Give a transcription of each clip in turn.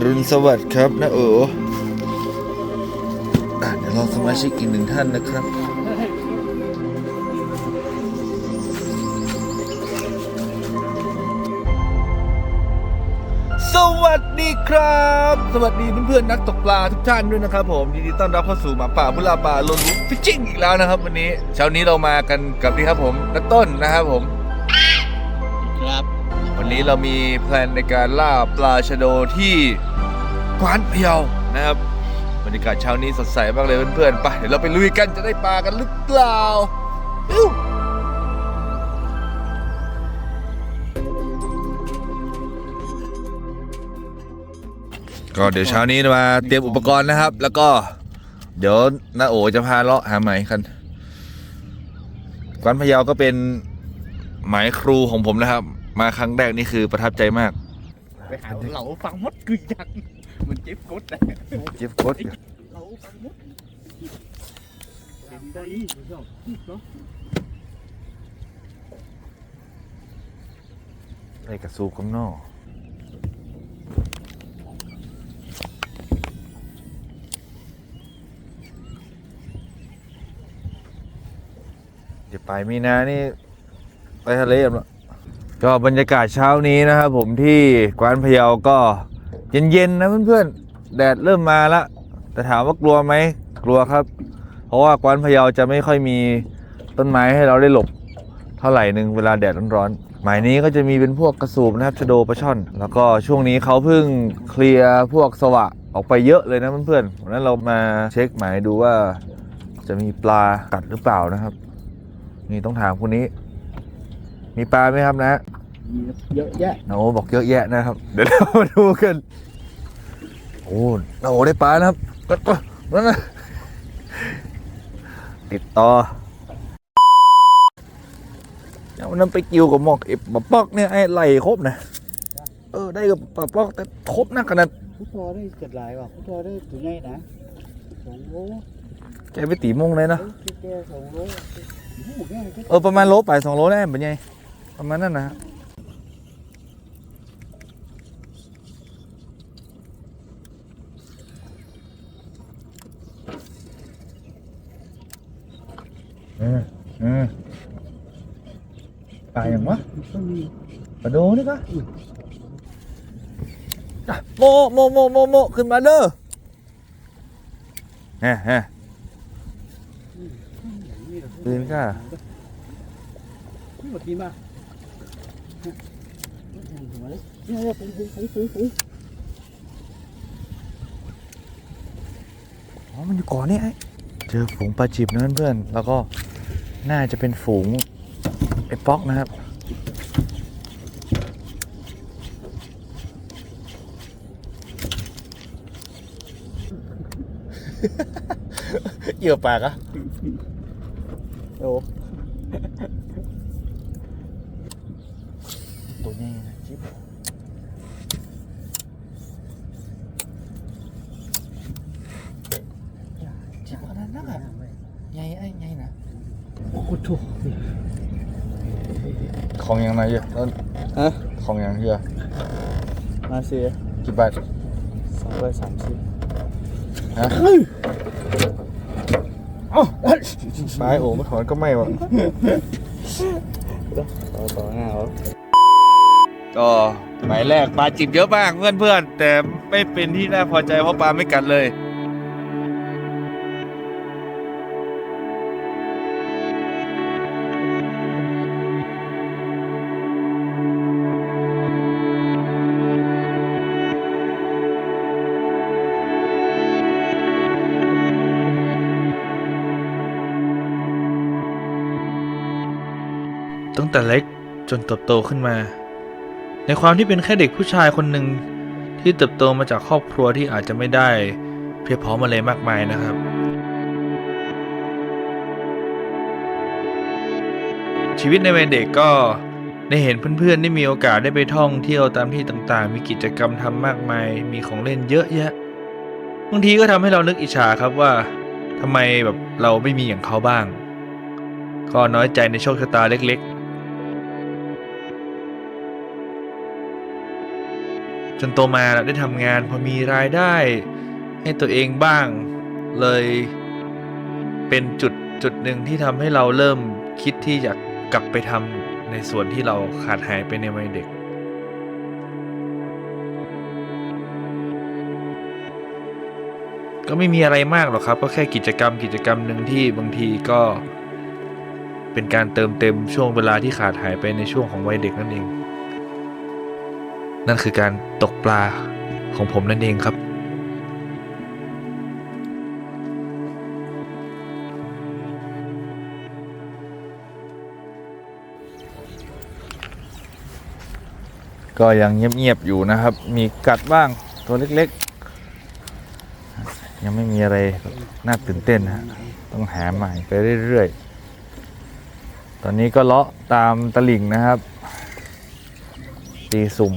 อรุณสวัสดิ์ครับนะโออะเดี๋ยวรอสมาชิกอีกหนึ่งท่านนะครับสวัสดีครับ สวัสดีเพื่อนๆนักตกปลาทุกท่านด้วยนะครับผมยินดีต้อนรับเข้าสู่หมาป่าบุลาป่าลนลุฟิชชิ่งอีกแล้วนะครับวันนี้เช้านี้เรามากันกับนี่ครับผมนักต้นนะครับผมครับ วันนี้เรามีแพลนในการล่าปลาชะโดที่ กวานพะเยานะครับบรรยากาศเช้านี้สดใสมากเลยเพื่อนๆไปเดี๋ยวเราไปลุยกันจะได้ปลากันหรือเปล่าอิ๊วก็เดี๋ยวเช้านี้มาเตรียมอุปกรณ์นะครับ แล้วก็ เดี๋ยวน้าโอจะพาเลาะหาไหมกันกวานพะเยาก็เป็นหมายครูของผมนะครับ มาครั้งแรกนี่คือประทับใจมาก ไปหาเหลาฟังมดกึยยัก มันเจ็บกดเลยเจ็บโคตรเหลาฟังมดเป็นได้เนาะไอ้กระสูบข้างนอกจะไปมีนานี่ไปทะเลกันแล้วก็บรรยากาศเช้านี้นะครับผมที่กวานพะเยาก็ เย็นๆนะเพื่อนๆแดดเริ่มมาละแต่ถามว่ากลัวไหมกลัวครับ เพราะว่ากวานพะเยาจะไม่ค่อยมีต้นไม้ให้เราได้หลบ เท่าไหร่หนึ่งเวลาแดดร้อนๆหมายนี้ก็จะมีเป็นพวกกระสูบนะครับชโดปลาช่อน แล้วก็ช่วงนี้เขาเพิ่งเคลียร์พวกสวะออกไปเยอะเลยนะเพื่อนๆวันนั้นเรามาเช็คหมายดูว่าจะมีปลากัดหรือเปล่านะครับ นี่ต้องถามคนนี้ มีปลาไหมครับนะ เยอะแยะโอ้บอกเยอะแยะนะครับ เดี๋ยวเรามาดูกันโอ้โอ้ได้ปลานะครับก็ก็นั่นนะติดต่อเอาวันนั้นไปกิวกับหมอกเอ็บปะปอกเนี่ยไอ้ไหลครบนะเออได้กับปะปอกแต่ครบนักขนาดผู้ทอได้เกิดหลายว่ะผู้ทอได้ตัวใหญ่นะสองโลแกไปตีโมงเลยเนาะแก่สองโลโอ้โหแก่เออประมาณโลไปสองโลได้เป็นไงประมาณนั้นนะ เออเออปลาอย่างวะต้องมีปลาโดนี่ก็อะโมโมโมโมโมขึ้นมาเด้อเฮ้เฮ้ปืนค่ะหมดทีมาเนี่ยเป็นเป็นเป็นเป็นอ๋อมันอยู่ก่อนนี่ไอ้เจอฝูงปลาจีบนะเพื่อนๆแล้วก็ น่าจะเป็นฝูงไอ้ป๊อกนะครับ เหยื่อปากอะโอ้ตัวใหญ่นะจิ๊บจิ๊บขนาดนั้นอะใหญ่ไอ้ใหญ่นะ โอ้โห ของอย่างไรเยอะแล้ว ฮะ ของอย่างเยอะ มาเสียกี่บาทสองร้อยสามสิบฮะอ๋อไม้โอ้มาถอนก็ไม่วะต่อต่อหน้าเหรอก็หมายแรกปลาจิบเยอะมากเพื่อนๆแต่ไม่เป็นที่น่าพอใจเพราะปลาไม่กัดเลย ตั้งแต่เล็กจนเติบโตขึ้นมา ในความที่เป็นแค่เด็กผู้ชายคนหนึ่งที่เติบโตมาจากครอบครัวที่อาจจะไม่ได้ เพียบพร้อมอะไรมากมายนะครับ ชีวิตในวัยเด็กก็ได้เห็นเพื่อนๆได้มีโอกาสได้ไปท่องเที่ยวตามที่ต่างๆ มีกิจกรรมทำมากมาย มีของเล่นเยอะแยะบางทีก็ทำให้เรานึกอิจฉาครับว่าทำไมแบบเราไม่มีอย่างเขาบ้าง ก็น้อยใจในโชคชะตาเล็กๆ จนโตมาได้ทำงานพอมีรายได้ ให้ตัวเองบ้างเลย เป็นจุดจุดหนึ่งที่ทำให้เราเริ่มคิดที่จะกลับไปทำในส่วนที่เราขาดหายไปในวัยเด็กก็ไม่มีอะไรมากหรอกครับ ก็แค่กิจกรรมกิจกรรมหนึ่งที่บางทีก็เป็นการเติมเต็มช่วงเวลาที่ขาดหายไปในช่วงของวัยเด็กนั่นเอง นั่นคือการตกปลาของผมนั่นเองครับ ก็ยังเงียบๆอยู่นะครับ มีกัดบ้างตัวเล็กๆ ยังไม่มีอะไรน่าตื่นเต้นนะฮะต้องหาใหม่ไปเรื่อยๆ ตอนนี้ก็เลาะตามตลิ่งนะครับตีสุ่ม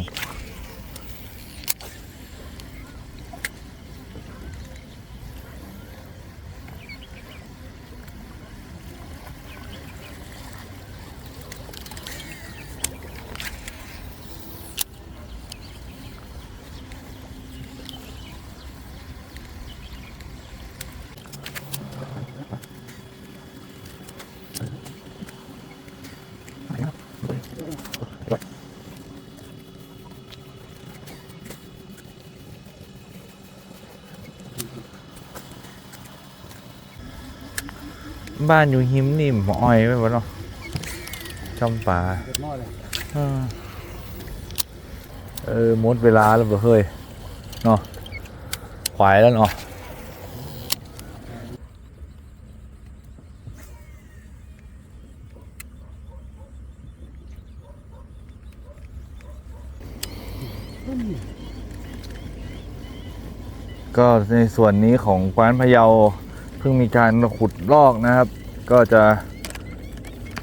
บ้านอยู่หิมนี่หมออ้อยไว้บ่เนาะจอมป่าเด็ดหม้อเลยเออเออหมดเวลาแล้วเบ่เฮ้ยเนาะขวายแล้วเนาะก็ในส่วนนี้ของกวานพะเยา เพิ่งมีการขุดลอกนะครับ ก็จะ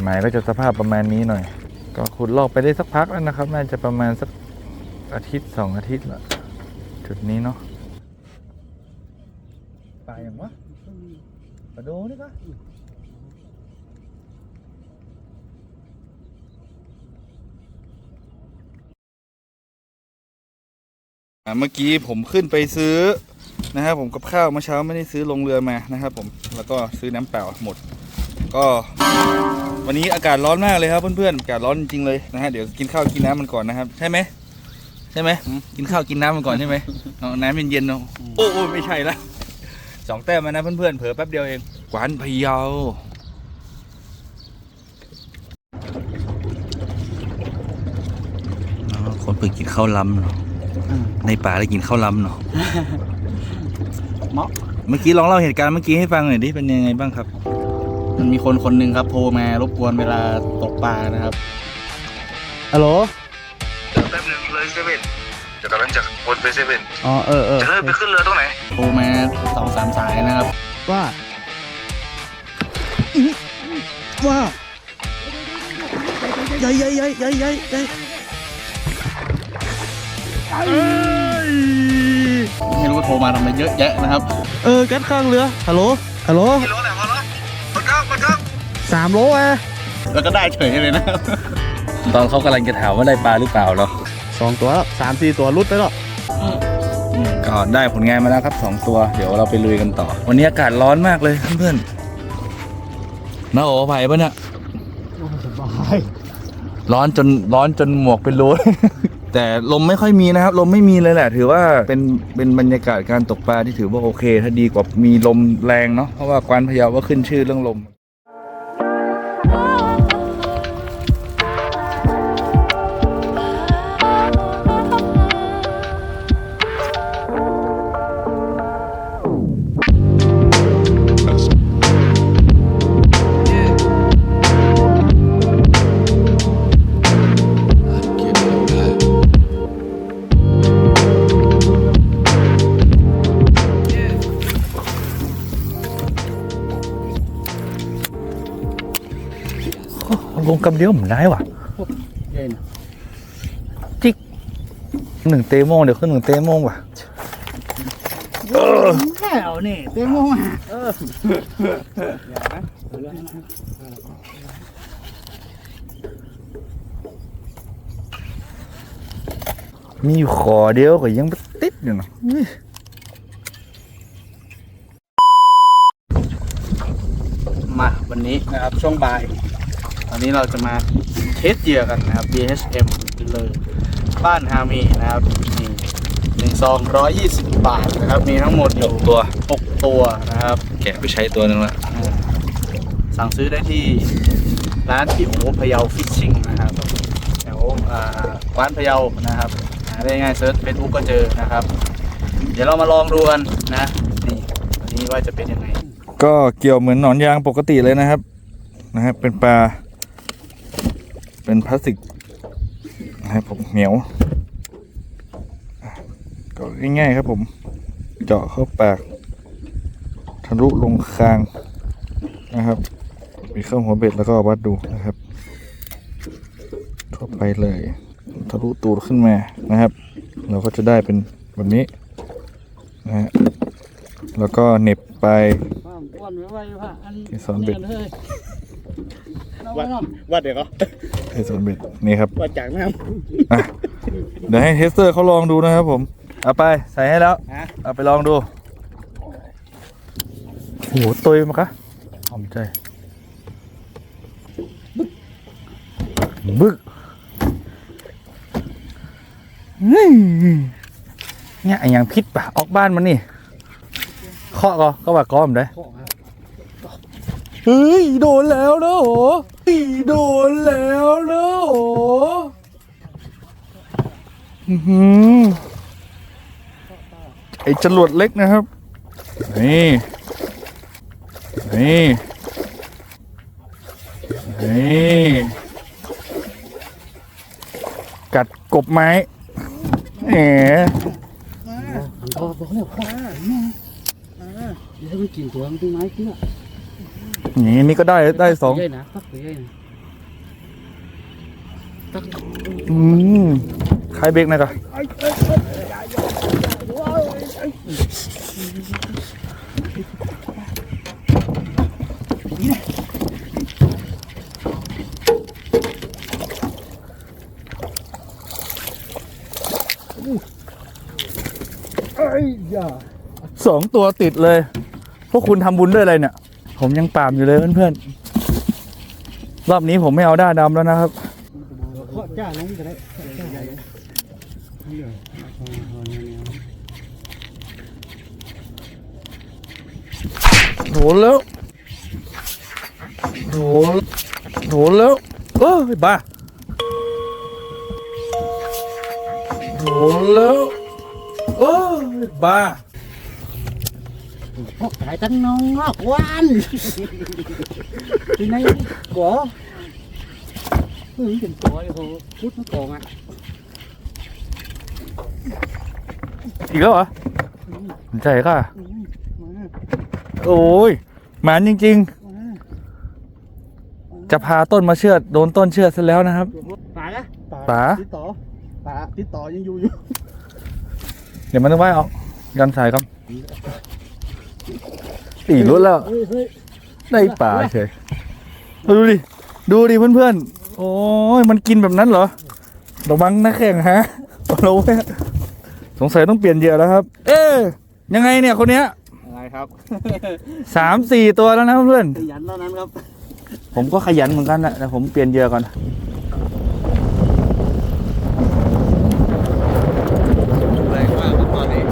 หมายก็จะสภาพประมาณนี้หน่อย ก็ขุดลอกไปได้สักพักแล้วนะครับ น่าจะประมาณสักอาทิตย์สองอาทิตย์ละจุดนี้เนาะปลาอย่างวะปลาโดนี่ปะเมื่อกี้ผมขึ้นไปซื้อ นะครับผมกับข้าวเมื่อเช้าไม่ได้ซื้อลงเรือมานะครับผมแล้วก็ซื้อน้ำเปล่าหมด ก็ วันนี้อากาศร้อนมากเลยครับเพื่อนๆอากาศร้อนจริงๆเลยนะฮะเดี๋ยวกินข้าวกินน้ำมันก่อนนะครับ ใช่ไหมใช่ไหมกินข้าวกินน้ำมันก่อนใช่ไหมเอาน้ำเย็นๆเนาะโอ้โอ้ไม่ใช่ละสองแต้มมานะเพื่อนๆเผลอแป๊บเดียวเองกวานพะเยาคนเปิดกินข้าวล้ำเนาะในป่าได้กินข้าวล้ำเนาะ เหมาะเมื่อกี้ลองเล่าเหตุการณ์เมื่อกี้ให้ฟังหน่อยดิเป็นยังไงบ้างครับ มันมีคนคนหนึ่งครับโทรมารบกวนเวลาตกปลานะครับฮัลโหลแป๊บนึงเลยเซเว่นจะกำลังจะวนไปเซเว่นอ๋อเออเออจะเริ่มไปขึ้นเรือตรงไหนโทรมาสองสามสายนะครับ ว่าว่าใหญ่ใหญ่ใหญ่ใหญ่ใหญ่ใหญ่ ไม่รู้ว่าโทรมาทำไมเยอะแยะนะครับ เออแก๊สข้างเรือฮัลโหลฮัลโหลกิโลไหนพอแล้วหมดครับหมดครับสามโลอะแล้วก็ได้เฉยเลยนะครับตอนเขากำลังจะถามว่าได้ปลาหรือเปล่าเนาะสองตัวแล้วสามสี่ตัวรุดไปแล้วก็ได้ผลงานมาแล้วครับสองตัว เดี๋ยวเราไปลุยกันต่อ วันนี้อากาศร้อนมากเลยเพื่อนๆน้าโอไผ่ปะเนี่ยสบายร้อนจนร้อนจนหมวกเป็นรู แต่ลมไม่ค่อยมีนะครับ ลมไม่มีเลยแหละ ถือว่าเป็นเป็นบรรยากาศการตกปลาที่ถือว่าโอเค ถ้าดีกว่ามีลมแรงเนาะเพราะว่ากวานพะเยาก็ขึ้นชื่อเรื่องลม ลงกำเดียวผมได้ว่ะเย็นหนึ่งเตโมงเดี๋ยวขึ้นหนึ่งเตโมงว่ะแค่เอาเนี่เตโมงอะเออมีขอเดียวก็ยังติดอยู่เนาะมาวันนี้นะครับช่วงบ่าย วันนี้เราจะมาเทสเหยื่อกันนะครับ BHM เลยบ้านฮามีนะครับนี่หนึ่งซองร้อยยี่สิบบาทนะครับ มีทั้งหมดอยู่ตัว หกตัวนะครับ แกะไปใช้ตัวหนึงละอ่าสั่งซื้อได้ที่ร้านพี่โอพะเยาฟิชชิ่งนะครับแถวอ่ากวานพะเยานะครับหาได้ง่ายเซิร์ชเฟซบุ๊กก็เจอนะครับ เดี๋ยวเรามาลองดูกันนะนี่วันนี้ว่าจะเป็นยังไง ก็เกี่ยวเหมือนหนอนยางปกติเลยนะครับ นะครับ เป็นปลา เป็นพลาสติกนะครับผมเหนียวอะก็ง่ายๆครับผม เจาะเข้าปากทะลุลงคางนะครับมีเข้าหัวเบ็ดแล้วก็วัดดูนะครับทั่วไปเลยทะลุตูดขึ้นมานะครับ เราก็จะได้เป็นแบบนี้นะฮะแล้วก็เหน็บไปที่สอนเบ็ดวัดวัดเดี๋ยวก็ ให้สอนเบ็ดนี่ครับวัดจากน้อะเดี๋ยวให้เทสเตอร์เขาลองดูนะครับผม เอาไปใส่ให้แล้วำฮะเอาไปลองดู โอ้โหตุยมากะหอมใจ บึกเฮ้ยเนี่ยไอ้หยังพิษปะออกบ้านมันนี่เคาะก็ก็ว่าก้อมได้เฮ้ย โดนแล้วนะโหเฮ้ยโดนแล้วนะโหอื้อหือ ไอจรวดเล็กนะครับ นี่ นี่ นี่ กัดกบไม้แหมพอบอกแล้วพอเดี๋ยวมันกินตัวมันต้นไม้กินอะอย่นี้ก็ได้ได้สองตักอืม คลายเบรกหนะครับสองตัวติดเลย พวกคุณทำบุญด้วยอะไรเนี่ย ผมยังปามอยู่เลยเพื่อนๆ รอบนี้ผมไม่เอาด้าดำแล้วนะครับจ้าลงก็ได้ จ้าใหญ่เดี๋ยวพอเนี่ยโดนแล้วโดนโดนแล้วเอ้ยบ้าโดนแล้วเอ้ยบ้าพวกขายตั้งน้องงอกวันที่ไหนก๋อเฮ้ยเป็นก๋อเลยโหพุทธมากองอะอีกแล้วเหรอใจค่ะ โอ้ยหมานจริง ๆ จะพาต้นมาเชือดโดนต้นเชือดซะแล้วนะครับป่าละป๋า ติดต่อป๋าติดต่อยังอยู่อยู่เดี๋ยวมันต้องไหวออกยันสายครับตีรุดแล้วเฮ้ยเฮ้ยได้ป่าเฉยเอาดูดิ ดูดิเพื่อนๆ โอ้ยมันกินแบบนั้นเหรอระวังนะแข่งฮะเราไว้ สงสัยต้องเปลี่ยนเหยื่อแล้วครับ เอ๊ะยังไงเนี่ยคนเนี้ยอะไรครับสามสี่ตัวแล้วนะเพื่อนขยันเท่านั้นครับ ผมก็ขยันเหมือนกันนะแต่ผมเปลี่ยนเหยื่อก่อน แรงมากครับตอนนี้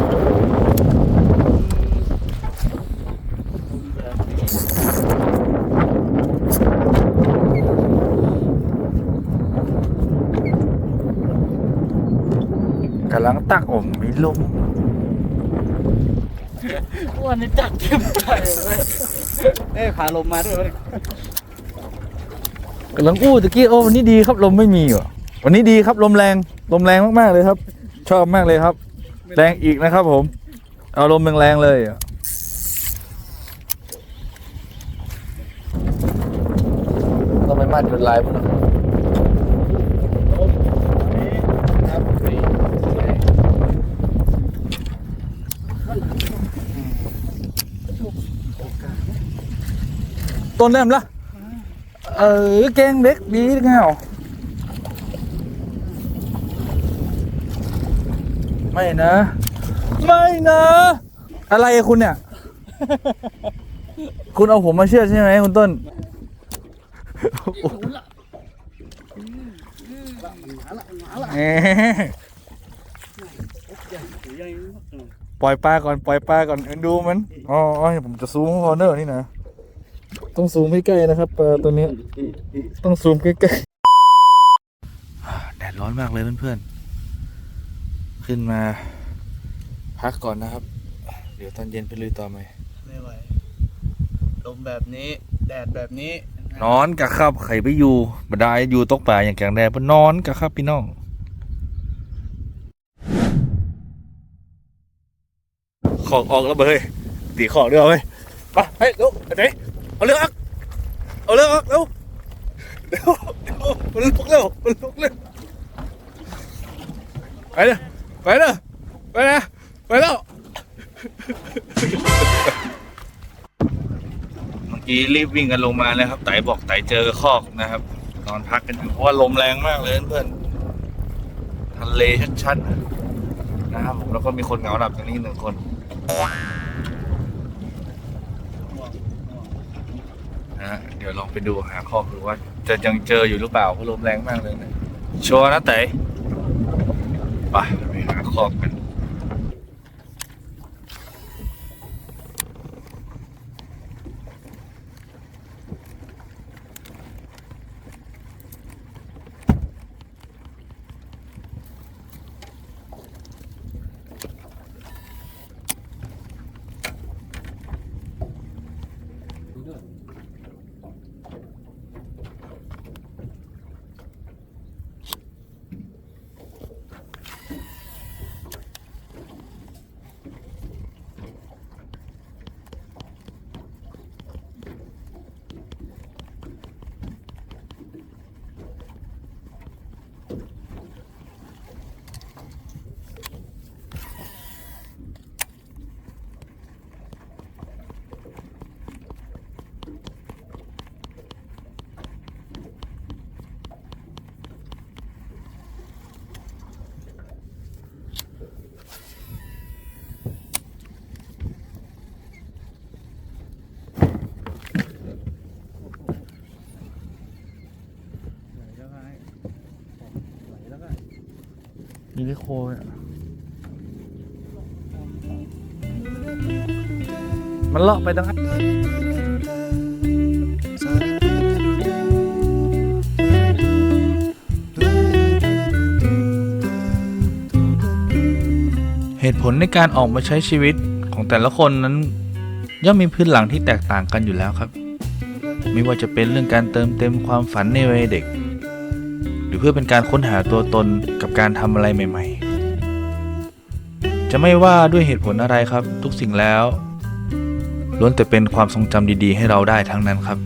กำลั งตักอมมีลมวันนี้จัดเต็มใจเลยเอ้ยพาลมมาด้วยวะเนี่ยกำลังอู้ตะกี้โอ้วันนี้ดีครับลมไม่มีว่ะวันนี้ดีครับลมแรงลมแรงมากๆเลยครับ ชอบมากเลยครับ แรงอีกนะครับผม เอาลมแรงๆเลยอะต้องไปมัดเป็นลายพุ่นครับ ต้นแรมละเออแกงเด็กดีไงเหรอไม่นะ ไม่นะ อะไรอะคุณเนี่ย คุณเอาผมมาเชื่อดใช่ไหมคุณต้นแหมปล่อยปลาก่อนปล่อยปลาก่อนเอ็นดูมันอ๋ออ๋อผมจะซูมคอร์เนอร์นี่นะ ต้องซูมให้ใกล้นะครับปลาตัวเนี้ยต้องซูมใกล้ๆแดดร้อนมากเลยเพื่อนๆ ขึ้นมาพักก่อนนะครับ เดี๋ยวตอนเย็นไปลุยต่อไหมไม่ไหวลมแบบนี้ แดดแบบนี้ นอนกะครับไข่ไปอยู่บดายอยู่ตกป่าอย่างแข็งแรงปนอนกะครับพี่น้องขอกออกแล้วเบยตีขอกเรือเว้ยไปเฮ้ยเร็วไอ้ เอาเรือออกเอาเรือออกเร็วเร็วเร็วมันลุกเร็วมันลุกเร็วไปเลยไปเลยไปเลยไปแล้วเมื่อกี้รีบวิ่งกันลงมาเลยครับไต่บอกไต่เจอคอกนะครับ นอนพักกันอยู่เพราะว่าลมแรงมากเลยเพื่อนทะเลชัดๆนะครับผมแล้วก็มีคนเหงาหลับตรงนี้หนึ่งคนนะฮะเดี๋ยวลองไปดูหาคอกดูว่า จะยังเจออยู่หรือเปล่าเพราะลมแรงมากเลยนะชัวร์นะไต่ไปไปหาคอกกันยู นิโคเนี่ยมันเลาะไปตั้งเหตุผลในการออกมาใช้ชีวิตของแต่ละคนนั้น ย่อมมีพื้นหลังที่แตกต่างกันอยู่แล้วครับ ไม่ว่าจะเป็นเรื่องการเติมเต็มความฝันในวัยเด็ก หรือเพื่อเป็นการค้นหาตัวตน การทำอะไรใหม่ ๆ จะไม่ว่าด้วยเหตุผลอะไรครับ ทุกสิ่งแล้วล้วนแต่เป็นความทรงจำดีๆ ให้เราได้ทั้งนั้นครับ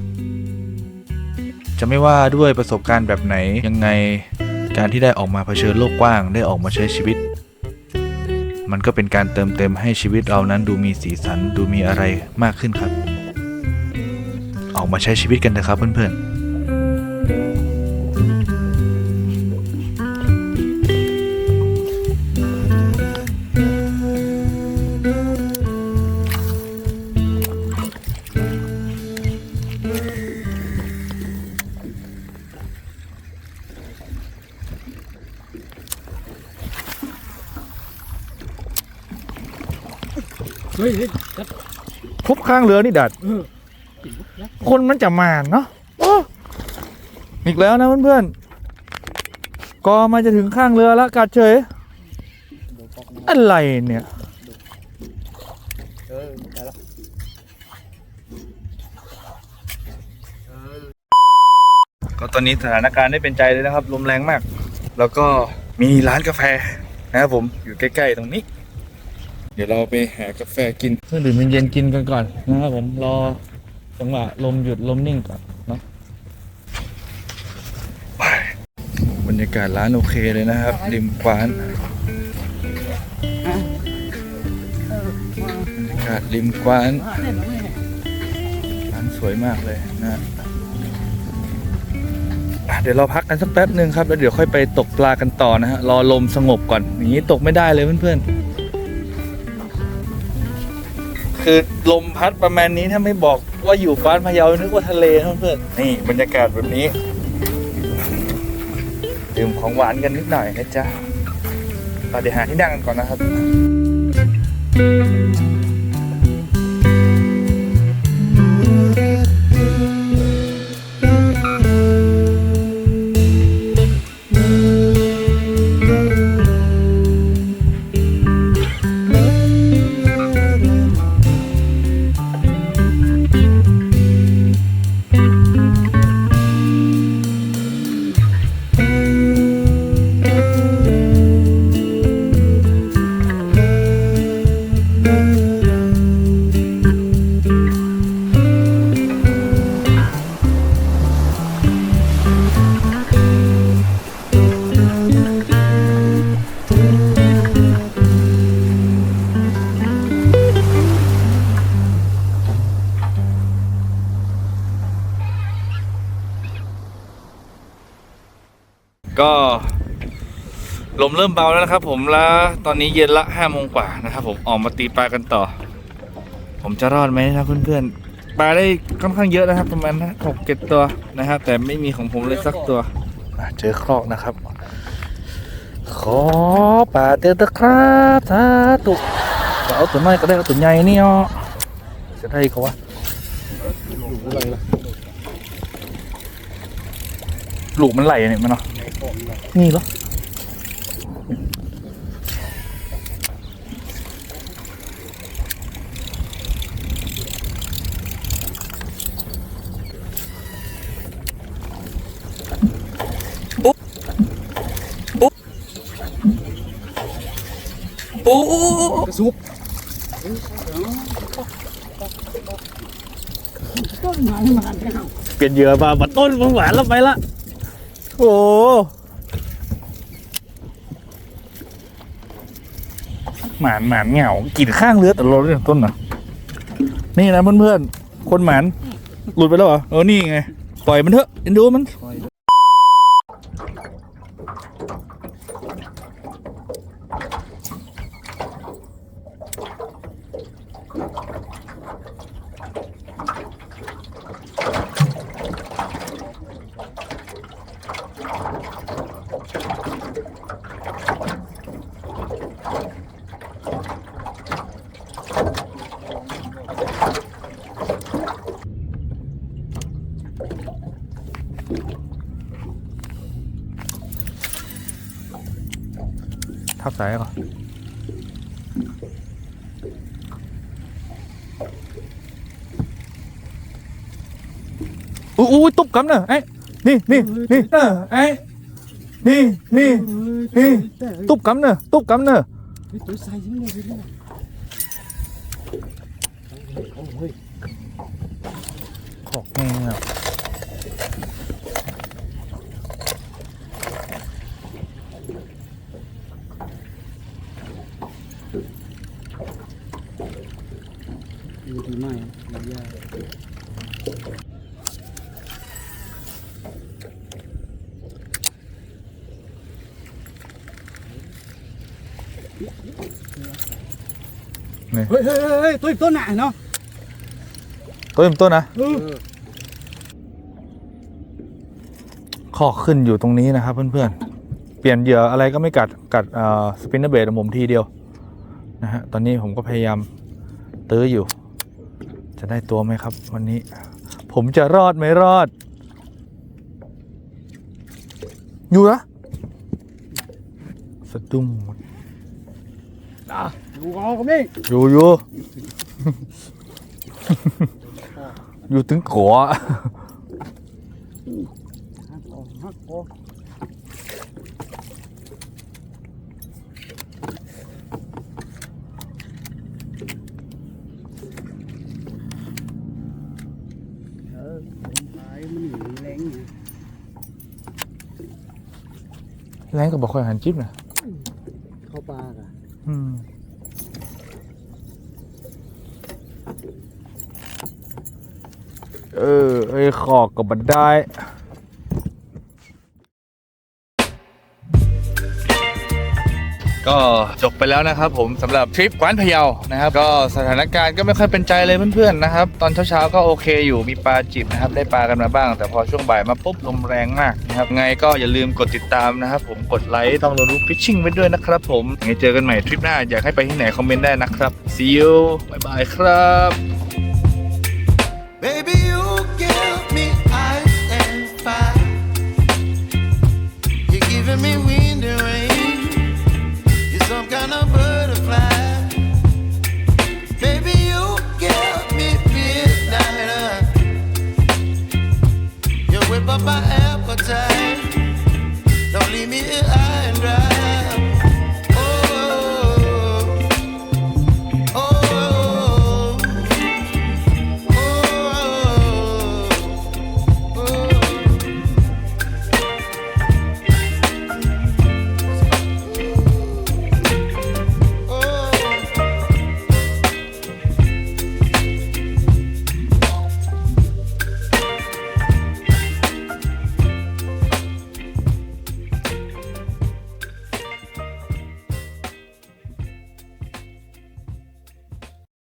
จะไม่ว่าด้วยประสบการณ์แบบไหนยังไงการที่ได้ออกมาเผชิญโลกกว้างได้ออกมาใช้ชีวิต มันก็เป็นการเติมเต็มให้ชีวิตเรานั้นดูมีสีสันดูมีอะไรมากขึ้นครับ ออกมาใช้ชีวิตกันนะครับเพื่อนๆ ข้างเรือนี่ดัดเออติดแล้วคนมันจะมาเนาะโอ้อีกแล้วนะเพื่อนๆก็มาจะถึงข้างเรือแล้วกัดเฉยเดี๋ยวปอกมาอะไรเนี่ยเออไปแล้วก็ตอนนี้สถานการณ์ได้เป็นใจเลยนะครับ ลมแรงมาก แล้วก็มีร้านกาแฟนะครับผมอยู่ใกล้ ๆ ตรงนี้เดี๋ยวเราไปหากาแฟกินเครื่องดื่มเย็นๆกินกันก่อนนะครับผมรอจังหวะลมหยุดลมนิ่งก่อนเนาะไปบรรยากาศร้านโอเคเลยนะครับริมกวานบรรยากาศริมกวานร้านสวยมากเลยนะฮะไปอะเดี๋ยวเราพักกันสักแป๊บหนึ่งครับแล้วเดี๋ยวค่อยไปตกปลากันต่อนะฮะรอลมสงบก่อนอย่างนี้ตกไม่ได้เลยเพื่อนๆ คือลมพัดประมาณนี้ถ้าไม่บอกว่าอยู่ฟ้านพะเยานึกว่าทะเลนเพื่อนนี่บรรยากาศแบบนี้ดื่มของหวานกันนิดหน่อยนะจ๊ะเราเดี๋ยวหาที่นั่งกันก่อนนะครับ ก็ลมเริ่มเบาแล้วนะครับ ผมแล้วตอนนี้เย็นละห้าโมงกว่านะครับ ผมออกมาตีปลากันต่อ ผมจะรอดไหมนะครับเพื่อนๆปลาได้ค่อนข้างเยอะนะครับ ประมาณหกเจ็ดตัวนะครับ แต่ไม่มีของผมเลยสักตัวเจอครอกนะครับ ขอปลาเตือนตะครับสาธุจะเอาตัวน้อยก็ได้เอาตัวใหญ่นี่อะจะได้ก็วะลู กมันไหลเนี่ยมันเนาะนี่เหรอโอ้กระซุบต้นไม้มันแล้วเปลี่ยนเหยื่อมาบัดต้นมันหวานแล้วไปละ โอ้หมานหมานเหงากินข้างเลือแต่รถเนี่ยต้นน่ะ นี่นะเพื่อนๆคนหมานหลุดไปแล้วเหรอเออนี่ไง ปล่อยมันเถอะเอ็นดูมัน ทับสายก่อนอุ้ยตุ๊บกำเนอะไอ้นี่นี่ นี่เนอะไอ้นี่นี่นี่ตุ๊บกำเนอะ ตุ๊บกำเนอะตัวใส่ยังไงเลยขอกแห้งอะอยู่ที่ไม้ยานี่เฮ้ยเฮ้ยเฮ้ยตัวอีกต้นหนาเนาะต้นต้นนะเออขอกขึ้นอยู่ตรงนี้นะครับ เพื่อนๆ เปลี่ยนเหยื่ออะไรก็ไม่กัดกัดสปินเนอร์เบดของผมทีเดียวนะฮะตอนนี้ผมก็พยายามตื้ออยู่ จะได้ตัวไหมครับ วันนี้ ผมจะรอดไม่รอด อยู่นะสะดุ้งหมดดูเอาก็ไม่อยู่อยู่ อยู่ถึงขัวหักคอหักคอเออตายมันหนีแรงไงแรงก็บอกคอยหันจิ๊บนะเข้าปลากะอืม เออไอ้ขอกกับบันไดก็จบไปแล้วนะครับผมสำหรับทริปกวานพะเยานะครับ ก็สถานการณ์ก็ไม่ค่อยเป็นใจเลยเพื่อนๆนะครับ ตอนเช้าๆก็โอเคอยู่มีปลาจิบนะครับได้ปลากันมาบ้าง แต่พอช่วงบ่ายมาปุ๊บลมแรงมากนะครับไงก็อย่าลืมกดติดตามนะครับผมกดไลค์ต้องรู้พิชชิ่งไว้ด้วยนะครับผมไงเจอกันใหม่ทริปหน้าอยากให้ไปที่ไหนคอมเมนต์ได้นะครับ see you บายบายครับ wind and rain. You're some kind of butterfly.